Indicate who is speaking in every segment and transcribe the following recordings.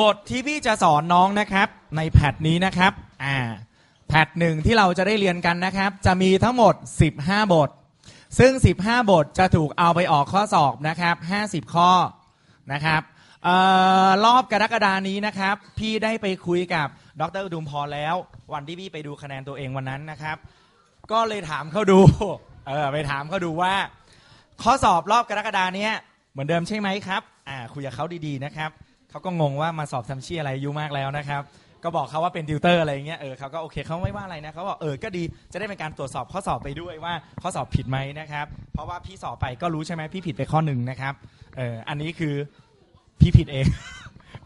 Speaker 1: บทที่พี่จะสอนน้องนะครับ ในแพทนี้นะครับอ่าแพทหนึ่งที่เราจะได้เรียนกันนะครับ จะมีทั้งหมด 15 บท ซึ่ง 15 บทจะถูกเอาไปออกข้อสอบนะครับ 50 ข้อนะครับออรอบกรกฎานี้นะครับ พี่ได้ไปคุยกับดรอุดุมพรแล้ว วันที่พี่ไปดูคะแนนตัวเองวันนั้นนะครับ ก็เลยถามเขาดูเออไปถามเขาดูว่า ข้อสอบรอบกรกฎาเนี้ยเหมือนเดิมใช่ไหมครับอ่าคุยกับเขาดีๆนะครับ เขาก็งงว่ามาสอบทำเชี่ยอะไรอายุมากแล้วนะครับ ก็บอกเขาว่าเป็นติวเตอร์อะไรอย่างเงี้ยเออเขาก็โอเคเขาไม่ว่าอะไรนะเขาบอกเออก็ดีจะได้เป็นการตรวจสอบข้อสอบไปด้วยว่าข้อสอบผิดไหมนะครับเพราะว่าพี่สอบไปก็รู้ใช่ไหมพี่ผิดไปข้อหนึ่งนะครับเอออันนี้คือพี่ผิดเอง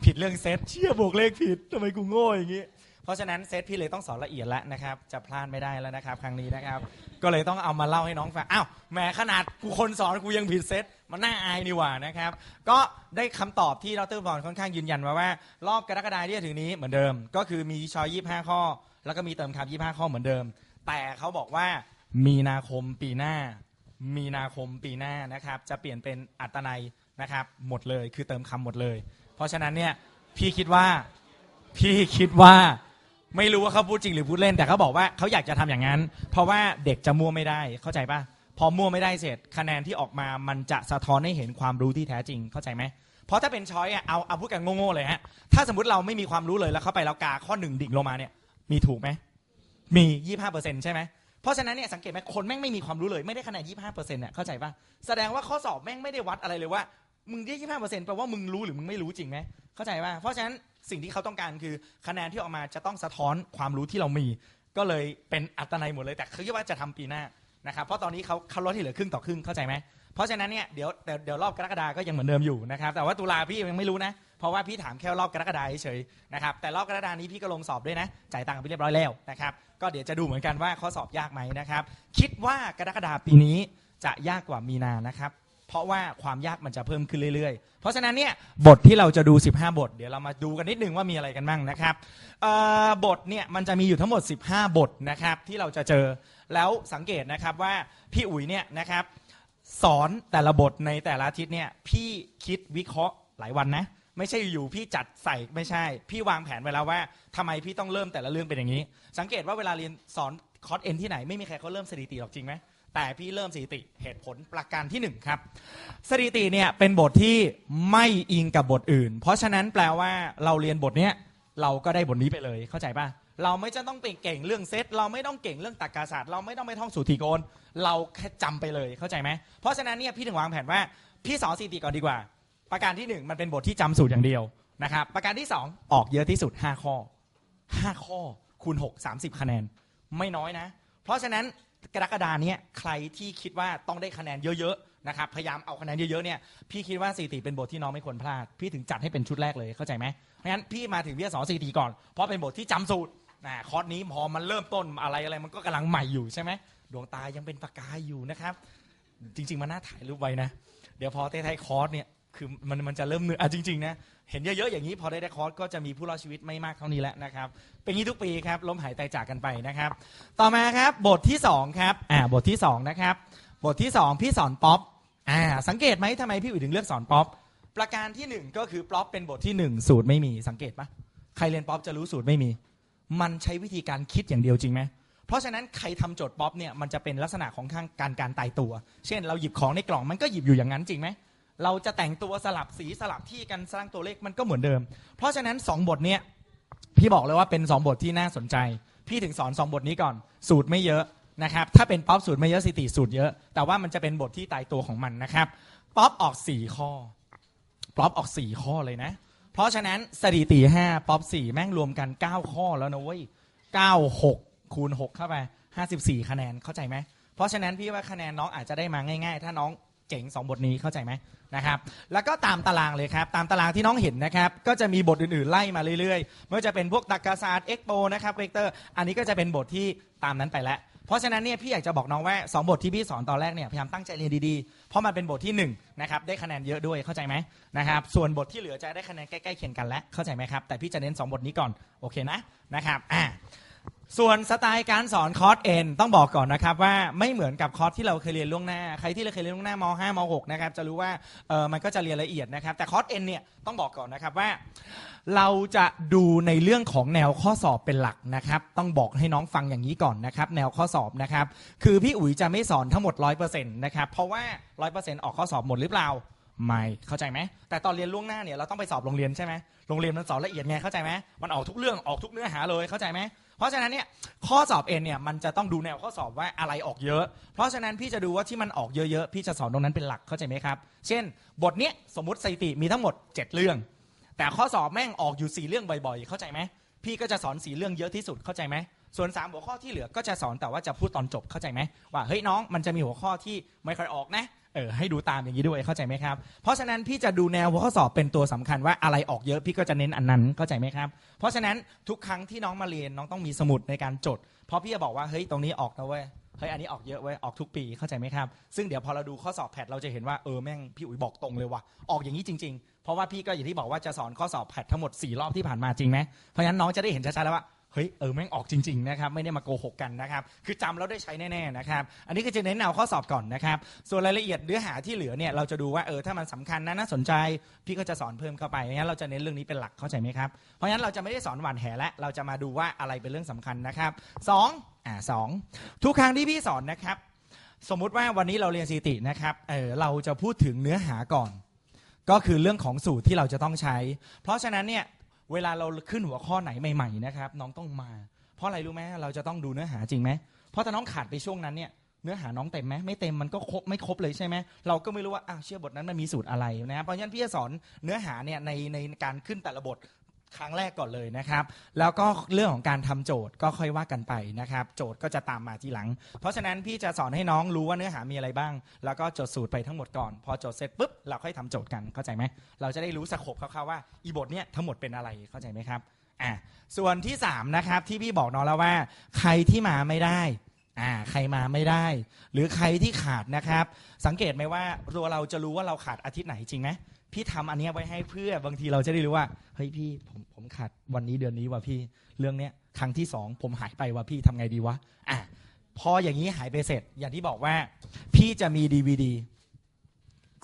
Speaker 1: ผิดเรื่องเซตเชี่ยบวกเลขผิดทำไมกูโง่อย่างงี้เพราะฉะนั้นเซตพี่เลยต้องสอนละเอียดแล้วนะครับ จะพลาดไม่ได้แล้วนะครับ ครั้งนี้นะครับ ก็เลยต้องเอามาเล่าให้น้องฟังอ้าวแหมขนาดกูคนสอนกูยังผิดเซตมันน่าอายนี่หว่านะครับ ก็ได้คำตอบที่ดรบอลค่อนข้างยืนยันมาว่า รอบกรกฎาที่จะถึงนี้เหมือนเดิม ก็คือมีชอย25ข้อ แล้วก็มีเติมคำ25ข้อเหมือนเดิม แต่เขาบอกว่ามีนาคมปีหน้า มีนาคมปีหน้านะครับ จะเปลี่ยนเป็นอัตนัยนะครับ หมดเลยคือเติมคำหมดเลย เพราะฉะนั้นเนี่ยพี่คิดว่า พี่คิดว่า ไม่รู้ว่าเขาพูดจริงหรือพูดเล่นแต่เขาบอกว่าเขาอยากจะทำอย่างนั้น เพราะว่าเด็กจะมั่วไม่ได้เข้าใจปะพอมั่วไม่ได้เสร็จ คะแนนที่ออกมามันจะสะท้อนให้เห็นความรู้ที่แท้จริงเข้าใจไหมเพราะถ้าเป็นช้อยอะเอาเอาพูดกันโง่ๆเลยฮะถ้าสมมติเราไม่มีความรู้เลยแล้วเข้าไปแล้วกาข้อหนึ่งดิ่งลงมาเนี่ยมีถูกไหมมียี่ห้าเปอร์เซ็นต์ใช่ไหมเพราะฉะนั้นเนี่ยสังเกตไหมคนแม่งไม่มีความรู้เลยไม่ได้คะแนนยี่ห้าเปอร์เซ็นต์เนี่ยเข้าใจปะแสดงว่าข้อสอบแม่งไม่ได้วัดอะไรเลยว่า มึงได้ยี่ห้าเปอร์เซ็นต์แปลว่ามึงรู้หรือมึงไม่รู้จริงไหมเข้าใจปะเพราะฉะนั้น สิ่งที่เขาต้องการคือคะแนนที่ออกมาจะต้องสะท้อนความรู้ที่เรามี ก็เลยเป็นอัตนัยหมดเลยแต่เขาคิดว่าจะทำปีหน้านะครับเพราะตอนนี้เขาเขาลดที่เหลือครึ่งต่อครึ่งเข้าใจไหมเพราะฉะนั้นเนี่ยเดี๋ยวเดี๋ยวเดี๋ยวรอบกรกฎาก็ยังเหมือนเดิมอยู่นะครับแต่ว่าตุลาพี่ยังไม่รู้นะ เพราะว่าพี่ถามแค่รอบกรกฎาเฉยๆนะครับแต่รอบกรกฎานี้พี่ก็ลงสอบด้วยนะจ่ายตังค์ไปเรียบร้อยแล้วนะครับก็เดี๋ยวจะดูเหมือนกันว่าข้อสอบยากไหมนะครับคิดว่ากรกฎาปีนี้จะยากกว่ามีนานะครับ เพราะว่าความยากมันจะเพิ่มขึ้นเรื่อยๆ เพราะฉะนั้นเนี่ยบทที่เราจะดู 15 บท เดี๋ยวเรามาดูกันนิดนึงว่ามีอะไรกันบ้างนะครับบทเนี่ยมันจะมีอยู่ทั้งหมด 15 บทนะครับที่เราจะเจอแล้วสังเกตนะครับว่าพี่อุ๋ยเนี่ยนะครับสอนแต่ละบทในแต่ละอาทิตย์เนี่ยพี่คิดวิเคราะห์หลายวันนะไม่ใช่อยู่พี่จัดใส่ไม่ใช่ พี่วางแผนไว้แล้วว่าทำไมพี่ต้องเริ่มแต่ละเรื่องเป็นอย่างนี้ สังเกตว่าเวลาเรียนสอนคอร์สเอ็นที่ไหนไม่มีใครเขาเริ่มสถิติหรอกจริงไหม แต่พี่เริ่มสถิติเหตุผลประการที่หนึ่งครับ สถิติเนี่ยเป็นบทที่ไม่อิงกับบทอื่น เพราะฉะนั้นแปลว่าเราเรียนบทเนี้ยเราก็ได้บทนี้ไปเลยเข้าใจป่ะเราไม่จะต้องไปเก่งเรื่องเซตเราไม่ต้องเก่งเรื่องตรรกศาสตร์ เราไม่ต้องไปท่องสูตรทีโกน เราแค่จำไปเลยเข้าใจไหมเพราะฉะนั้นเนี่ยพี่ถึงวางแผนว่าพี่สอนสถิติก่อนดีกว่า ประการที่หนึ่งมันเป็นบทที่จำสูตรอย่างเดียวนะครับประการที่สองออกเยอะที่สุดห้าข้อ 5 ข้อคูณ6 30 คะแนน ไม่น้อยนะ เพราะฉะนั้น กรกฎาเนี้ยใครที่คิดว่าต้องได้คะแนนเยอะๆนะครับพยายามเอาคะแนนเยอะๆเนี่ยพี่คิดว่าสถิติเป็นบทที่น้องไม่ควรพลาด พี่ถึงจัดให้เป็นชุดแรกเลยเข้าใจไหมเพราะฉะนั้นพี่มาถึงพี่จะสอนสถิติก่อนเพราะเป็นบทที่จำสูตรนะคอร์สนี้พอมันเริ่มต้นอะไรอะไรมันก็กำลังใหม่อยู่ใช่ไหมดวงตายังเป็นประกายอยู่นะครับ จริง ๆมันน่าถ่ายรูปไว้นะ เดี๋ยวพอเต้ไทยคอร์สเนี่ย คือมันมันจะเริ่มเหนื่อยอะจริงๆนะเห็นเยอะๆอย่างนี้พอได้ได้คอร์สก็จะมีผู้รอดชีวิตไม่มากเท่านี้แล้วนะครับ เป็นอย่างนี้ทุกปีครับล้มหายตายจากกันไปนะครับ ต่อมาครับบทที่สองครับอ่าบทที่สองนะครับบทที่สองพี่สอนป๊อปอ่าสังเกตไหมทำไมพี่อุ๋ยถึงเลือกสอนป๊อปประการที่หนึ่งก็คือป๊อปเป็นบทที่หนึ่งสูตรไม่มีสังเกตปะใครเรียนป๊อปจะรู้สูตรไม่มี มันใช้วิธีการคิดอย่างเดียวจริงไหมเพราะฉะนั้นใครทำโจทย์ป๊อปเนี่ยมันจะเป็นลักษณะของข้างการการตายตัว เช่น เราหยิบของในกล่องมันก็หยิบอยู่อย่างนั้นจริงไหม เราจะแต่งตัวสลับสีสลับที่กันสร้างตัวเลขมันก็เหมือนเดิม เพราะฉะนั้น 2 บทเนี่ยพี่บอกเลยว่าเป็น 2 บทที่น่าสนใจ พี่ถึงสอน 2 บทนี้ก่อน สูตรไม่เยอะนะครับ ถ้าเป็นป๊อปสูตรไม่เยอะสิติสูตรเยอะ แต่ว่ามันจะเป็นบทที่ตายตัวของมันนะครับ ป๊อปออก 4 ข้อ ป๊อปออก 4 ข้อเลยนะ เพราะฉะนั้นสถิติ 5 ป๊อป 4 แม่งรวมกัน 9 ข้อแล้วนะเว้ย9 6 คูณ 6 เข้าไป 54 คะแนน เข้าใจไหม เพราะฉะนั้นพี่ว่าคะแนนน้องอาจจะได้มาง่าย ๆ ถ้าน้องเจ๋ง 2 บทนี้เข้าใจไหม นะครับแล้วก็ตามตารางเลยครับ ตามตารางที่น้องเห็นนะครับก็จะมีบทอื่นๆไล่มาเรื่อยๆไม่ว่าจะเป็นพวกตรรกศาสตร์เอ็กโปนะครับเวกเตอร์อันนี้ก็จะเป็นบทที่ตามนั้นไปแล้ว เพราะฉะนั้นเนี่ยพี่อยากจะบอกน้องว่า2บทที่พี่สอนตอนแรกเนี่ยพยายามตั้งใจเรียนดีๆ เพราะมันเป็นบทที่1นะครับได้คะแนนเยอะด้วยเข้าใจไหมนะครับส่วนบทที่เหลือจะได้คะแนนใกล้ๆเคียงกันแล้วเข้าใจไหมครับแต่พี่จะเน้น 2 บทนี้ก่อนโอเคนะนะครับอ่า ส่วนสไตล์การสอนคอร์สเอ็นต้องบอกก่อนนะครับว่าไม่เหมือนกับคอร์สที่เราเคยเรียนล่วงหน้า ใครที่เราเคยเรียนล่วงหน้าม 5 ม 6 นะครับจะรู้ว่าเออมันก็จะเรียนละเอียดนะครับ แต่คอร์สเอ็นเนี่ยต้องบอกก่อนนะครับว่า เราจะดูในเรื่องของแนวข้อสอบเป็นหลักนะครับ ต้องบอกให้น้องฟังอย่างนี้ก่อนนะครับ แนวข้อสอบนะครับ คือพี่อุ๋ยจะไม่สอนทั้งหมด 100%นะครับเพราะว่า 100%ออกข้อสอบหมดหรือเปล่าไม่เข้าใจไหมแต่ตอนเรียนล่วงหน้าเนี่ยเราต้องไปสอบโรงเรียนใช่ไหมโรงเรียนมันสอนละเอียดไงเข้าใจไหมมันออกทุกเรื่องออกทุกเนื้อหาเลยเข้าใจไหม เพราะฉะนั้นเนี่ยข้อสอบเอ็นเนี่ยมันจะต้องดูแนวข้อสอบว่าอะไรออกเยอะ เพราะฉะนั้นพี่จะดูว่าที่มันออกเยอะๆพี่จะสอนตรงนั้นเป็นหลักเข้าใจไหมครับ เช่น บทเนี้ยสมมติสถิติมีทั้งหมด 7 เรื่อง แต่ข้อสอบแม่งออกอยู่4เรื่องบ่อยๆ เข้าใจไหมพี่ก็จะสอนสีเรื่องเยอะที่สุดเข้าใจไหมส่วน 3 หัวข้อที่เหลือก็จะสอนแต่ว่าจะพูดตอนจบเข้าใจไหมว่าเฮ้ยน้องมันจะมีหัวข้อที่ไม่ค่อยออกนะ เออให้ดูตามอย่างนี้ด้วยเข้าใจไหมครับ เพราะฉะนั้นพี่จะดูแนวหัวข้อสอบเป็นตัวสำคัญว่าอะไรออกเยอะพี่ก็จะเน้นอันนั้นเข้าใจไหมครับ เพราะฉะนั้นทุกครั้งที่น้องมาเรียนน้องต้องมีสมุดในการจด เพราะพี่จะบอกว่าเฮ้ยตรงนี้ออกนะเว้ยเฮ้ยอันนี้ออกเยอะเว้ยออกทุกปีเข้าใจไหมครับ ซึ่งเดี๋ยวพอเราดูข้อสอบแพทเราจะเห็นว่าเออแม่งพี่อุ๋ยบอกตรงเลยว่ะออกอย่างนี้จริง ๆ เพราะว่าพี่ก็อย่างที่บอกว่าจะสอนข้อสอบแพททั้งหมด4รอบที่ผ่านมาจริงไหมเพราะฉะนั้นน้องจะได้เห็นชัดๆแล้วว่า เฮ้ยเออแม่งออกจริงๆนะครับไม่ได้มาโกหกกันนะครับคือจำแล้วได้ใช้แน่ๆนะครับอันนี้ก็จะเน้นแนวข้อสอบก่อนนะครับส่วนรายละเอียดเนื้อหาที่เหลือเนี่ยเราจะดูว่าเออถ้ามันสำคัญนะน่าสนใจพี่ก็จะสอนเพิ่มเข้าไปงั้นเราจะเน้นเรื่องนี้เป็นหลักเข้าใจไหมครับเพราะฉะนั้นเราจะไม่ได้สอนหวานแหและเราจะมาดูว่าอะไรเป็นเรื่องสำคัญนะครับสองอ่าสองทุกครั้งที่พี่สอนนะครับ สมมุติว่าวันนี้เราเรียนสถิตินะครับเออเราจะพูดถึงเนื้อหาก่อน ก็คือเรื่องของสูตรที่เราจะต้องใช้ เพราะฉะนั้นเนี่ย เวลาเราขึ้นหัวข้อไหนใหม่ๆนะครับน้องต้องมา เพราะอะไรรู้ไหมเราจะต้องดูเนื้อหาจริงไหมเพราะถ้าน้องขาดไปช่วงนั้นเนี่ยเนื้อหาน้องเต็มไหมไม่เต็มมันก็ครบไม่ครบเลยใช่ไหมเราก็ไม่รู้ว่าอ้าวเชื่อบทนั้นมันมีสูตรอะไรนะครับเพราะฉะนั้นพี่จะสอนเนื้อหาเนี่ยในในการขึ้นแต่ละบท ครั้งแรกก่อนเลยนะครับ แล้วก็เรื่องของการทำโจทย์ก็ค่อยว่ากันไปนะครับ โจทย์ก็จะตามมาทีหลัง เพราะฉะนั้นพี่จะสอนให้น้องรู้ว่าเนื้อหามีอะไรบ้าง แล้วก็จดสูตรไปทั้งหมดก่อน พอจดเสร็จปุ๊บเราค่อยทำโจทย์กันเข้าใจไหมเราจะได้รู้สโคปคร่าวๆว่าอีบทเนี้ยทั้งหมดเป็นอะไรเข้าใจไหมครับอะส่วนที่สามนะครับที่พี่บอกน้องแล้วว่า ใครที่มาไม่ได้อ่าใครมาไม่ได้ หรือใครที่ขาดนะครับ สังเกตไหมว่าตัวเราจะรู้ว่าเราขาดอาทิตย์ไหนจริงไหม พี่ทำอันเนี้ยไว้ให้เพื่อบางทีเราจะได้รู้ว่าเฮ้ยพี่ผมผมขาดวันนี้เดือนนี้ว่ะพี่เรื่องเนี้ยครั้งที่สองผมหายไปว่ะพี่ทำไงดีวะอะพออย่างนี้หายไปเสร็จ อย่างที่บอกว่า พี่จะมี DVD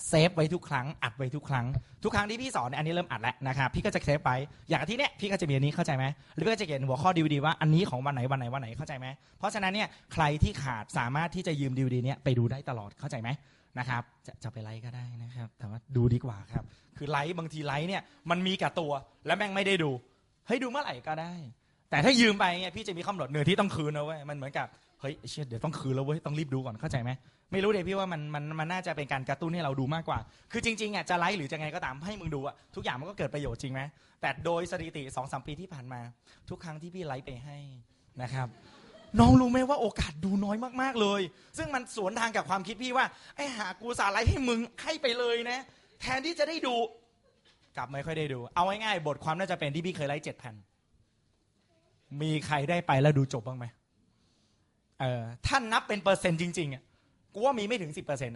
Speaker 1: เซฟไว้ทุกครั้งอัดไว้ทุกครั้ง ทุกครั้งที่พี่สอนเนี่ยอันนี้เริ่มอัดแล้วนะครับพี่ก็จะเซฟไว้อย่างที่เนี้ยพี่ก็จะมีอันนี้เข้าใจไหมหรือพี่ก็จะเขียนหัวข้อ DVD ว่าอันนี้ของวันไหนวันไหนวันไหนเข้าใจไหมเพราะฉะนั้นเนี่ยใครที่ขาดสามารถที่จะยืม DVD เนี้ยไปดูได้ตลอดเข้าใจไหม นะครับจะจะไปไลค์ก็ได้นะครับ แต่ว่าดูดีกว่าครับ คือไลค์บางทีไลค์เนี่ยมันมีกับตัว แล้วแม่งไม่ได้ดูเฮ้ยดูเมื่อไหร่ก็ได้ แต่ถ้ายืมไปเนี่ยพี่จะมีคำหนดเนื้อที่ต้องคืนนะเว้ยมันเหมือนกับเฮ้ยเชี่ยเดี๋ยวต้องคืนแล้วเว้ยต้องรีบดูก่อนเข้าใจไหมไม่รู้เดี๋ยวพี่ว่ามันมันมันน่าจะเป็นการกระตุ้นให้เราดูมากกว่า คือจริงๆอะจะไลค์หรือจะไงก็ตามให้มึงดูอะทุกอย่างมันก็เกิดประโยชน์จริงไหมแต่โดยสถิติสองสามปีที่ผ่านมา ทุกครั้งที่พี่ไลค์ไปให้นะครับ น้องรู้ไหมว่าโอกาสดูน้อยมากๆเลย ซึ่งมันสวนทางกับความคิดพี่ว่าไอ้หากูสาไลค์ให้มึงให้ไปเลยนะ แทนที่จะได้ดู กลับไม่ค่อยได้ดู เอาง่ายๆบทความน่าจะเป็นที่พี่เคยไลค์เจ็ดแผ่นมีใครได้ไปแล้วดูจบบ้างไหมเออท่านนับเป็นเปอร์เซ็นต์จริงๆอะกูว่ามีไม่ถึงสิบเปอร์เซ็นต์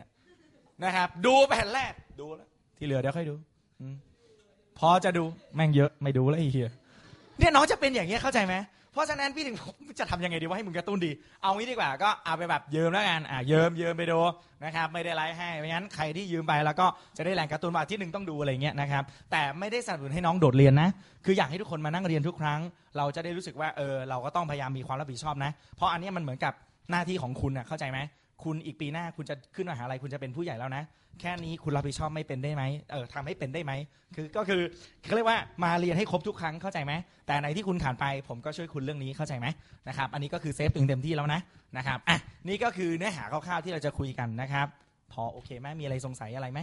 Speaker 1: นะครับ ดูแผ่นแรกดูแล้วที่เหลือเดี๋ยวค่อยดูพอจะดูแม่งเยอะไม่ดูแล้วไอ้เหี้ยเนี่ยน้องจะเป็นอย่างเงี้ยเข้าใจไหม เพราะฉะนั้นพี่ถึงจะทำยังไงดีว่าให้มึงกระตุ้นดี เอางี้ดีกว่าก็เอาไปแบบยืมแล้วกันอ่ายืมยืมไปดูนะครับไม่ได้ไลฟ์ให้เพราะฉะนั้นใครที่ยืมไปแล้วก็จะได้แรงกระตุ้นว่าที่หนึ่งต้องดูอะไรเงี้ยนะครับแต่ไม่ได้สนับสนุนให้น้องโดดเรียนนะ คืออยากให้ทุกคนมานั่งเรียนทุกครั้ง เราจะได้รู้สึกว่าเออเราก็ต้องพยายามมีความรับผิดชอบนะ เพราะอันนี้มันเหมือนกับหน้าที่ของคุณนะเข้าใจไหม คุณอีกปีหน้าคุณจะขึ้นมหาลัยคุณจะเป็นผู้ใหญ่แล้วนะ แค่นี้คุณรับผิดชอบไม่เป็นได้ไหมเออทำให้เป็นได้ไหมคือก็คือเขาเรียกว่ามาเรียนให้ครบทุกครั้งเข้าใจไหมแต่ในที่คุณขาดไป ผมก็ช่วยคุณเรื่องนี้เข้าใจไหมนะครับ อันนี้ก็คือเซฟตึงเต็มที่แล้วนะนะครับอะนี่ก็คือเนื้อหาคร่าวๆที่เราจะคุยกันนะครับ พอโอเคไหมมีอะไรสงสัยอะไรไหม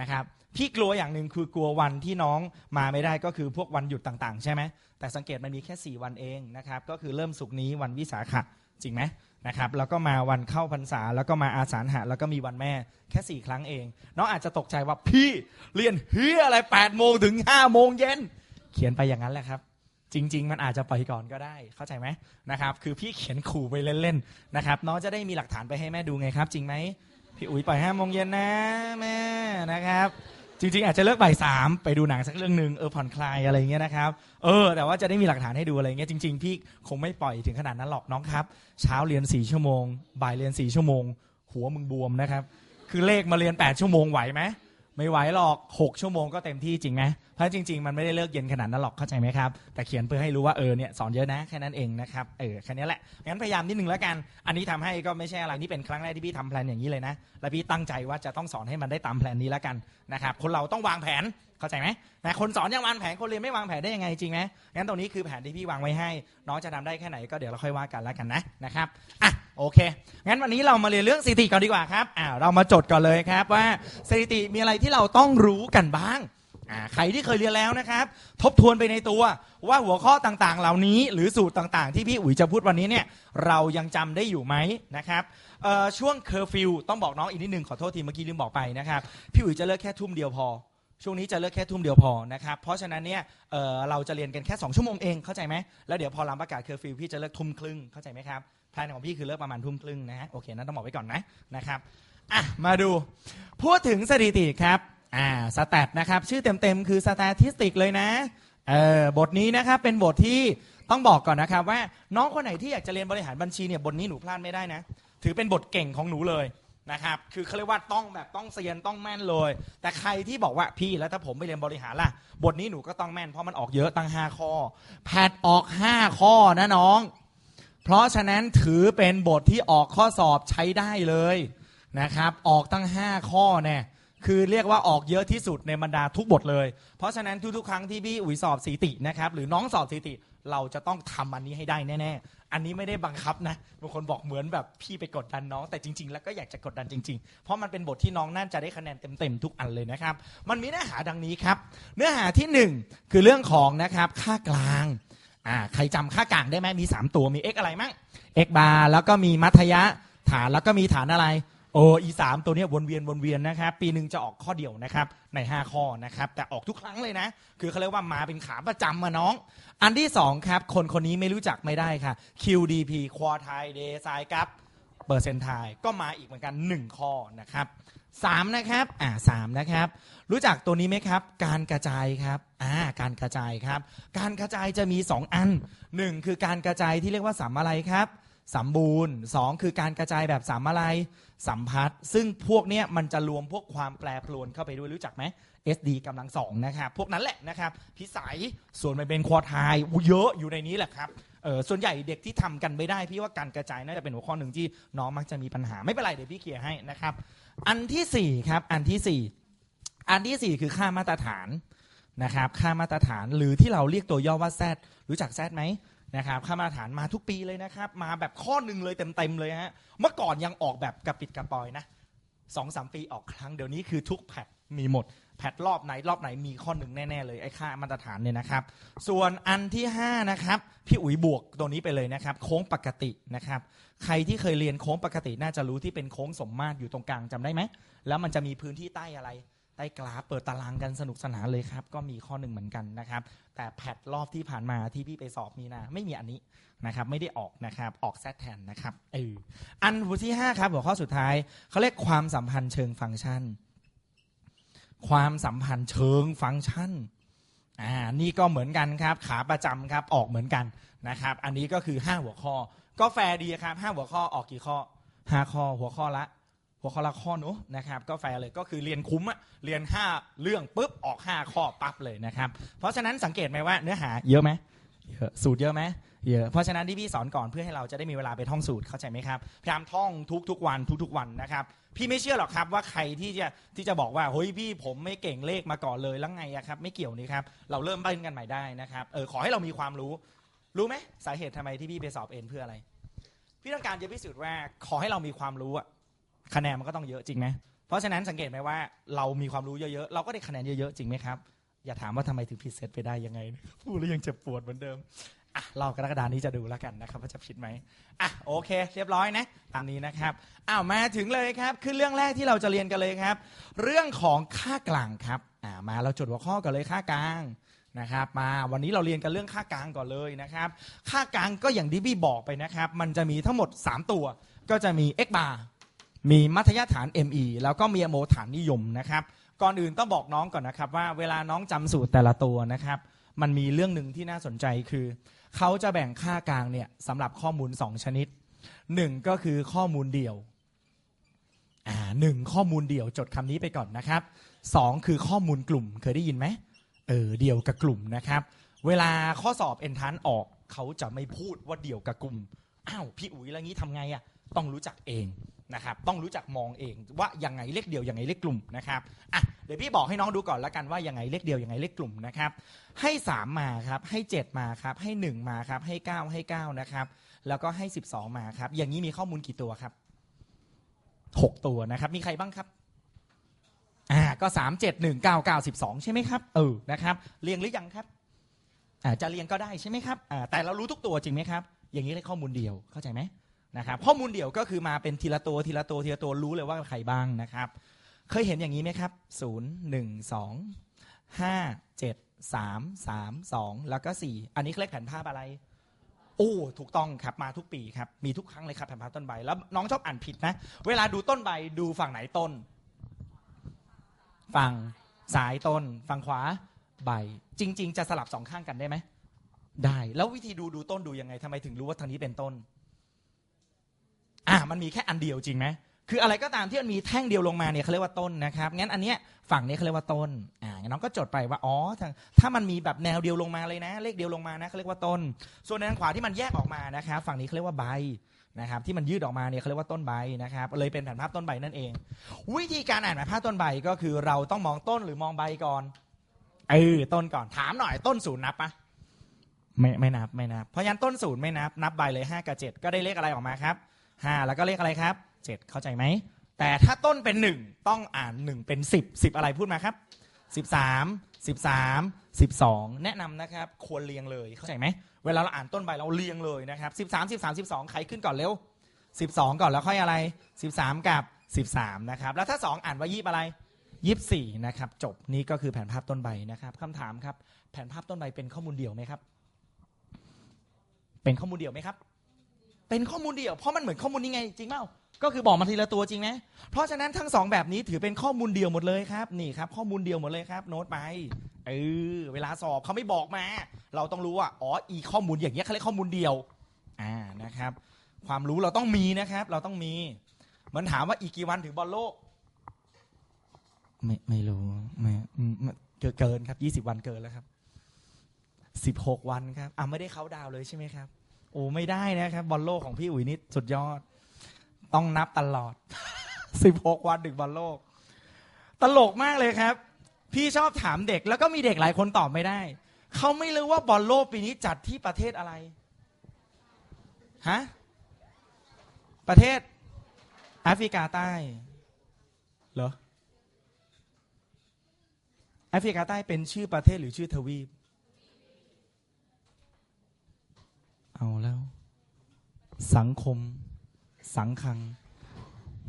Speaker 1: นะครับพี่กลัวอย่างหนึ่งคือกลัววันที่น้องมาไม่ได้ก็คือพวกวันหยุดต่างๆ ใช่ไหมแต่สังเกตมันมีแค่ 4 วันเองนะครับก็คือเริ่มสุกนี้วันวิสาขะ จริงไหมนะครับแล้วก็มาวันเข้าพรรษา แล้วก็มาอาสาฬหะแล้วก็มีวันแม่แค่สี่ครั้งเอง น้องอาจจะตกใจว่าพี่เรียนเฮียอะไร8ปดโมงถึง5้าโมงเย็นเขียนไปอย่างนั้นแหละครับ จริง ๆ มันอาจจะไปก่อนก็ได้เข้าใจไหมนะครับ คือพี่เขียนขู่ไปเล่นๆนะครับ น้องจะได้มีหลักฐานไปให้แม่ดูไงครับ จริงไหมพี่อุ๋ยปล่อยห้าโมงเย็นนะแม่นะครับ จริงๆ อาจจะเลิกบ่ายสามไปดูหนังสักเรื่องหนึ่งเออผ่อนคลายอะไรเงี้ยนะครับเออแต่ว่าจะได้มีหลักฐานให้ดูอะไรเงี้ยจริงๆ พี่คงไม่ปล่อยถึงขนาดนั้นหรอกน้องครับ เช้าเรียนสี่ชั่วโมง บ่ายเรียนสี่ชั่วโมง หัวมึงบวมนะครับ คือเลขมาเรียนแปดชั่วโมงไหวไหม ไม่ไหวหรอกหกชั่วโมงก็เต็มที่จริงไหมเพราะจริง ๆ มันไม่ได้เลิกเย็นขนาดนั้นหรอกเข้าใจไหมครับ แต่เขียนเพื่อให้รู้ว่าเออเนี่ยสอนเยอะนะแค่นั้นเองนะครับเออแค่นี้แหละงั้นพยายามนิดนึงแล้วกัน อันนี้ทำให้ก็ไม่ใช่อะไรนี่เป็นครั้งแรกที่พี่ทำแพลนอย่างนี้เลยนะ และพี่ตั้งใจว่าจะต้องสอนให้มันได้ตามแพลนนี้แล้วกันนะครับคนเราต้องวางแผนเข้าใจไหมนะคนสอนยังวางแผนคนเรียนไม่วางแผนได้ยังไงจริงไหมงั้นตรงนี้คือแผนที่พี่วางไว้ให้ น้องจะทำได้แค่ไหนก็เดี๋ยวเราค่อยว่ากันแล้วกันนะนะครับอะโอเคงั้นวันนี้เรามาเรียนเรื่องสถิติก่อนดีกว่าครับอ่าเรามาจดก่อนเลยครับว่าสถิติมีอะไรที่เราต้องรู้กันบ้างอ่าใครที่เคยเรียนแล้วนะครับ ทบทวนไปในตัวว่าหัวข้อต่างๆ เหล่านี้ หรือสูตรต่างๆ ที่พี่อุ๋ยจะพูดวันนี้เนี่ยเรายังจำได้อยู่ไหมนะครับอ่อช่วงเคอร์ฟิวต้องบอกน้องอีกนิดนึงขอโทษทีเมื่อกี้ลืมบอกไปนะครับ พี่อุ๋ยจะเลิกแค่ทุ่มเดียวพอ ช่วงนี้จะเลิกแค่ทุ่มเดียวพอนะครับ เพราะฉะนั้นเนี่ยเอ่อเราจะเรียนกันแค่ 2 ชั่วโมงเอง เข้าใจไหม แล้วเดี๋ยวพอหลังประกาศเคอร์ฟิวพี่จะเลิกทุ่มครึ่ง เข้าใจไหมครับแพลนของพี่คือเลิกประมาณทุ่มครึ่งนะฮะ โอเค นั้นต้องบอกไว้ก่อนนะนะครับ อะ มาดู พูดถึงสถิติครับ อ่า สแตทนะครับ ชื่อเต็มๆ คือสแตทิสติกเลยนะ เออบทนี้นะครับ เป็นบทที่ต้องบอกก่อนนะครับว่าน้องคนไหนที่อยากจะเรียนบริหารบัญชีเนี่ย บทนี้หนูพลาดไม่ได้นะ ถือเป็นบทเก่งของหนูเลย นะครับ คือเขาเรียกว่าต้องแบบต้องเซียนต้องแม่นเลย แต่ใครที่บอกว่าพี่แล้วถ้าผมไปเรียนบริหารล่ะ บทนี้หนูก็ต้องแม่นเพราะมันออกเยอะตั้ง5ข้อ แพทออก5ข้อนะน้อง เพราะฉะนั้นถือเป็นบทที่ออกข้อสอบใช้ได้เลยนะครับ ออกตั้ง5ข้อเนี่ยคือเรียกว่าออกเยอะที่สุดในบรรดาทุกบทเลย เพราะฉะนั้นทุกๆครั้งที่พี่อุ๋ยสอบสีตินะครับหรือน้องสอบสีติ เราจะต้องทำอันนี้ให้ได้แน่ๆ อันนี้ไม่ได้บังคับนะบางคนบอกเหมือนแบบพี่ไปกดดันน้อง แต่จริง ๆ แล้วก็อยากจะกดดันจริง ๆ เพราะมันเป็นบทที่น้องน่าจะได้คะแนนเต็มๆทุกอันเลยนะครับ มันมีเนื้อหาดังนี้ครับ เนื้อหาที่หนึ่งคือเรื่องของนะครับค่ากลางอ่าใครจำค่ากลางได้ไหมมี 3 ตัวมี x อะไรมั่ง x บาร์แล้วก็มีมัธยะฐานแล้วก็มีฐานอะไร โอ้อีสามตัวเนี้ยวนเวียนวนเวียนนะครับ ปีหนึ่งจะออกข้อเดียวนะครับใน 5 ข้อนะครับแต่ออกทุกครั้งเลยนะ คือเขาเรียกว่ามาเป็นขาประจำมาน้อง อันที่ 2 ครับ คนคนนี้ไม่รู้จักไม่ได้ค่ะ QDP Quartile Day s i กับเปอร์เซนต์ไทก็มาอีกเหมือนกัน 1 ข้อนะครับสามนะครับอ่าสามนะครับ รู้จักตัวนี้ไหมครับ การกระจายครับอ่าการกระจายครับ การกระจายจะมี 2 อัน 1 คือการกระจายที่เรียกว่าสามอะไรครับ สัมบูรณ์ 2 คือการกระจายแบบสามอะไรสัมพัทธ์ซึ่งพวกเนี้ยมันจะรวมพวกความแปรปรวนเข้าไปด้วยรู้จักไหม SD กำลังสองนะครับ พวกนั้นแหละนะครับ พิสัยส่วนมันเป็นควอทายเยอะอยู่ในนี้แหละครับเออส่วนใหญ่เด็กที่ทำกันไม่ได้พี่ว่าการกระจายน่าจะเป็นหัวข้อหนึ่งที่น้องมักจะมีปัญหาไม่เป็นไรเดี๋ยวพี่เคลียร์ให้นะครับ อันที่สี่ครับอันที่สี่อันที่สี่คือค่ามาตรฐานนะครับ ค่ามาตรฐานหรือที่เราเรียกตัวย่อว่าแซดรู้จักแซดไหม นะครับค่ามาตรฐานมาทุกปีเลยนะครับ มาแบบข้อหนึ่งเลยเต็มๆเลยฮะเมื่อก่อนยังออกแบบกระปิดกระปอยนะสองสามปีออกครั้งเดี๋ยวนี้คือทุกแพทมีหมด แพทรอบไหนรอบไหนมีข้อหนึ่งแน่ๆเลยไอ้ค่ามาตรฐานเนี่ยนะครับ ส่วนอันที่ห้านะครับพี่อุ๋ยบวกตัวนี้ไปเลยนะครับ โค้งปกตินะครับ ใครที่เคยเรียนโค้งปกติน่าจะรู้ที่เป็นโค้งสมมาตรอยู่ตรงกลางจำได้ไหมแล้วมันจะมีพื้นที่ใต้อะไร ใต้กราฟเปิดตารางกันสนุกสนานเลยครับ ก็มีข้อหนึ่งเหมือนกันนะครับ แต่แพทรอบที่ผ่านมาที่พี่ไปสอบมีนาไม่มีอันนี้นะครับ ไม่ได้ออกนะครับ ออกแซดแทนนะครับเอออันที่ห้าครับหัวข้อสุดท้ายเขาเรียกความสัมพันธ์เชิงฟังก์ชัน ความสัมพันธ์เชิงฟังก์ชันอ่านี่ก็เหมือนกันครับ ขาประจำครับออกเหมือนกันนะครับ อันนี้ก็คือ 5 หัวข้อ ก็แฟร์ดีครับ5หัวข้อออกกี่ข้อ5ข้อหัวข้อละ หัวข้อละข้อเนอะนะครับก็แฟร์เลยก็คือเรียนคุ้มอะเรียน 5 เรื่องปุ๊บออก 5 ข้อปั๊บเลยนะครับ เพราะฉะนั้นสังเกตไหมว่าเนื้อหาเยอะไหมเยอะสูตรเยอะไหมเยอะเพราะฉะนั้นที่พี่สอนก่อนเพื่อให้เราจะได้มีเวลาไปท่องสูตรเข้าใจไหมครับพยายามท่องทุกๆวันทุกๆวันนะครับพี่ไม่เชื่อหรอกครับว่าใครที่จะที่จะบอกว่าเฮ้ยพี่ผมไม่เก่งเลขมาก่อนเลยแล้วไงอะครับไม่เกี่ยวนี่ครับเราเริ่มต้นกันใหม่ได้นะครับเออขอให้เรามีความรู้ รู้ไหมสาเหตุทำไมที่พี่ไปสอบเอ็นเพื่ออะไร พี่ต้องการจะพิสูจน์ว่าขอให้เรามีความรู้อะ คะแนนมันก็ต้องเยอะจริงไหมเพราะฉะนั้นสังเกตไหมว่าเรามีความรู้เยอะๆ เราก็ได้คะแนนเยอะๆ จริงไหมครับ อย่าถามว่าทำไมถึงผิดเซตไปได้ยังไง พูดแล้วยังเจ็บปวดเหมือนเดิมอะเรากรกฎานี้จะดูแล้วกันนะครับว่าจะผิดไหมอะโอเค เรียบร้อยนะ ตามนี้นะครับอ้าวมาถึงเลยครับ คือเรื่องแรกที่เราจะเรียนกันเลยครับ เรื่องของค่ากลางครับอ่ามาเราจดหัวข้อกันเลยค่ากลางนะครับมาวันนี้เราเรียนกันเรื่องค่ากลางก่อนเลยนะครับค่ากลางก็อย่างที่พี่บอกไปนะครับ มันจะมีทั้งหมด 3 ตัว ก็จะมี x bar มีมัธยฐาน ME แล้วก็มีโมฐานนิยมนะครับ ก่อนอื่นต้องบอกน้องก่อนนะครับ ว่าเวลาน้องจำสูตรแต่ละตัวนะครับ มันมีเรื่องหนึ่งที่น่าสนใจคือ เขาจะแบ่งค่ากลางเนี่ยสำหรับข้อมูล 2 ชนิดหนึ่งก็คือข้อมูลเดี่ยวอ่าหนึ่งข้อมูลเดี่ยวจดคำนี้ไปก่อนนะครับสองคือข้อมูลกลุ่มเคยได้ยินไหมเออเดี่ยวกับกลุ่มนะครับ เวลาข้อสอบเอนทันออกเขาจะไม่พูดว่าเดี่ยวกับกลุ่มอ้าวพี่อุ๋ยแล้วงี้ทำไงอะต้องรู้จักเอง นะครับต้องรู้จักมองเองว่ายังไงเลขเดียวยังไงเลขกลุ่มนะครับอะเดี๋ยวพี่บอกให้น้องดูก่อนล้วกันว่ายังไงเลขเดียวยังไงเลขกลุ่มนะครับให้ 3 มาครับให้ 7 มาครับให้ 1 มาครับให้ 9 ให้9นะครับแล้วก็ให้ 12 มาครับอย่างนี้มีข้อมูลกี่ตัวครับ 6 ตัวนะครับมีใครบ้างครับอ่าก็3 7 1 9 9 12ใช่ไหมครับเออนะครับเรียงหรือยังครับอ่าจะเรียงก็ได้ใช่ไหมครับอ่าแต่เรารู้ทุกตัวจริงไหมครับ อย่างนี้เรียข้อมูลเดียวเข้าใจไหม นะครับข้อมูลเดี่ยวก็คือมาเป็นทีละตัวทีละตัวทีละตัวรู้เลยว่าใครบ้างนะครับ เคยเห็นอย่างนี้ไหมครับ 0 1 2 5 7 3 3 2 แล้วก็ 4 อันนี้เขาเรียกแผนภาพอะไร โอ้ถูกต้องครับมาทุกปีครับมีทุกครั้งเลยครับแผนภาพต้นใบ แล้วน้องชอบอ่านผิดนะ เวลาดูต้นใบดูฝั่งไหนต้น ฝั่งซ้ายต้น ฝั่งขวาใบ จริง ๆ จะสลับสองข้างกันได้ไหมได้ แล้ววิธีดูดูต้นดูยังไงทำไมถึงรู้ว่าทางนี้เป็นต้น อะมันมีแค่อันเดียวจริงไหมคืออะไรก็ตามที่มันมีแท่งเดียวลงมาเนี่ยเขาเรียกว่าต้นนะครับงั้นอันเนี้ยฝั่งนี้เขาเรียกว่าต้นอ่างั้นน้องก็จดไปว่าอ๋อถ้ามันมีแบบแนวเดียวลงมาเลยนะ เลขเดียวลงมานะเขาเรียกว่าต้น ส่วนในทางขวาที่มันแยกออกมานะครับฝั่งนี้เขาเรียกว่าใบนะครับที่มันยืดออกมาเนี่ยเขาเรียกว่าต้นใบนะครับเลยเป็นแผนภาพต้นใบนั่นเอง วิธีการอ่านแผนภาพต้นใบก็คือเราต้องมองต้นหรือมองใบก่อนเออต้นก่อนถามหน่อยต้นศูนย์นับปะไม่ไม่นับไม่นับเพราะฉะนั้นต้นศูนย์ไม่นับนับใบเลยห้ากับเจ็ดก็ได้เลขอะไรออกมาครับ ห้าแล้วก็เลขอะไรครับเจ็ดเข้าใจไหม แต่ถ้าต้นเป็นหนึ่งต้องอ่านหนึ่งเป็นสิบสิบอะไรพูดมาครับสิบสามสิบสามสิบสองแนะนำนะครับควรเรียงเลยเข้าใจไหม เวลาเราอ่านต้นใบเราเรียงเลยนะครับสิบสามสิบสามสิบสองใครขึ้นก่อนเร็วสิบสองก่อนแล้วค่อยอะไรสิบสามกับสิบสามนะครับ แล้วถ้าสองอ่านว่ายี่อะไรยี่สี่นะครับ จบนี่ก็คือแผนภาพต้นใบนะครับคำถามครับ แผนภาพต้นใบเป็นข้อมูลเดียวไหมครับ เป็นข้อมูลเดียวไหมครับ เป็นข้อมูลเดี่ยวเพราะมันเหมือนข้อมูลนี้ไงจริงเปล่าก็คือบอกมาทีละตัวจริงไหมเพราะฉะนั้นทั้งสองแบบนี้ถือเป็นข้อมูลเดียวหมดเลยครับนี่ครับ ข้อมูลเดียวหมดเลยครับ โน้ตไปเออเวลาสอบเขาไม่บอกมา เราต้องรู้ว่าอ๋ออีข้อมูลอย่างเงี้ยเขาเรียกข้อมูลเดียวอ่านะครับ ความรู้เราต้องมีนะครับ เราต้องมีเหมือนถามว่าอีกกี่วันถึงบอลโลก ไม่ไม่รู้ไม่เกินครับยี่สิบวันเกินแล้วครับสิบหกวันครับอ่าไม่ได้เขาดาวเลยใช่ไหมครับ อ้ไม่ได้นะครับบอลโลกของพี่อุ๋ยนี่สุดยอด ต้องนับตลอดสิบหกวันถึงบอลโลก ตลกมากเลยครับ พี่ชอบถามเด็ก แล้วก็มีเด็กหลายคนตอบไม่ได้เขาไม่รู้ว่าบอลโลกปีนี้จัดที่ประเทศอะไรฮะประเทศแอฟริกาใต้เหรอแอฟริกาใต้เป็นชื่อประเทศหรือชื่อทวีป เอาแล้ว สังคม สังคัง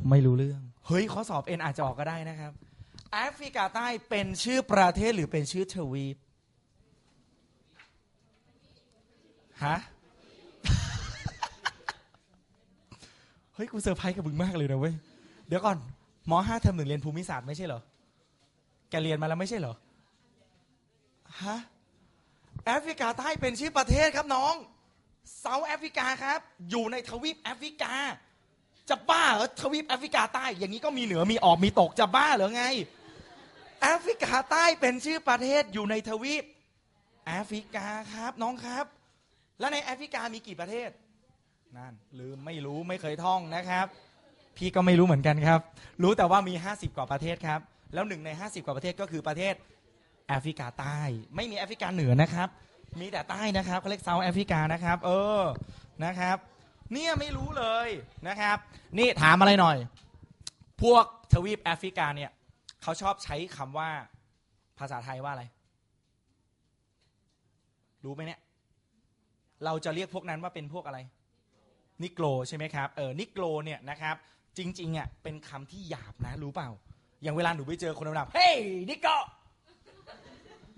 Speaker 1: ไม่รู้เรื่อง เฮ้ยข้อสอบเอ็นอาจจะออกก็ได้นะครับ แอฟริกาใต้เป็นชื่อประเทศหรือเป็นชื่อทวีปฮะเฮ้ย กูเซอร์ไพรส์กับมึงมากเลยนะเว้ย เดี๋ยวก่อนมห้าเทอมหนึ่งเรียนภูมิศาสตร์ไม่ใช่เหรอ แกเรียนมาแล้วไม่ใช่เหรอ ฮะ แอฟริกาใต้เป็นชื่อประเทศครับน้อง เซาท์แอฟริกาครับ อยู่ในทวีปแอฟริกา จะบ้าเหรอทวีปแอฟริกาใต้ อย่างนี้ก็มีเหนือมีออกมีตกจะบ้าเหรอไง แอฟริกาใต้เป็นชื่อประเทศอยู่ในทวีปแอฟริกาครับน้องครับ แล้วในแอฟริกามีกี่ประเทศนั่นลืมไม่รู้ไม่เคยท่องนะครับ พี่ก็ไม่รู้เหมือนกันครับ รู้แต่ว่ามี 50 กว่าประเทศครับ แล้วหนึ่งใน 50 กว่าประเทศก็คือประเทศแอฟริกาใต้ ไม่มีแอฟริกาเหนือนะครับ มีแต่ใต้นะครับเขาเรียกเซาท์แอฟริกานะครับ เออนะครับ เนี่ยไม่รู้เลยนะครับ นี่ถามอะไรหน่อย พวกทวีปแอฟริกาเนี่ยเขาชอบใช้คำว่าภาษาไทยว่าอะไร รู้ไหมเนี่ย เราจะเรียกพวกนั้นว่าเป็นพวกอะไร นิโกรใช่ไหมครับ เออ นิโกรเนี่ยนะครับ จริงๆอะเป็นคำที่หยาบนะ รู้เปล่า อย่างเวลาหนูไปเจอคนดำๆเฮ้ยนิโกร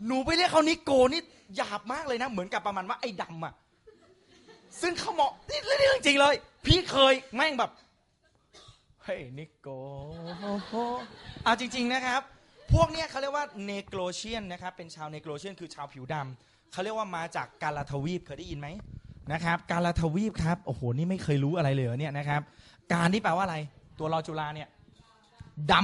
Speaker 1: หนูไปเรียกเขานิโกนี่หยาบมากเลยนะ เหมือนกับประมาณว่าไอ้ดำอะ ซึ่งเขาเหมาะนี่เรื่องจริงเลย พี่เคยแม่งแบบเฮ้ยนิโกเอาจริง ๆนะครับ พวกเนี้ยเขาเรียกว่าเนโกรเชียนนะครับ เป็นชาวเนโกรเชียนคือชาวผิวดำเขาเรียกว่ามาจากกาลาทวีปเคยได้ยินไหมนะครับ กาลาทวีปครับโอ้โหนี่ไม่เคยรู้อะไรเลยเหรอเนี่ยนะครับ การที่แปลว่าอะไร ตัวรอจุฬาเนี่ยด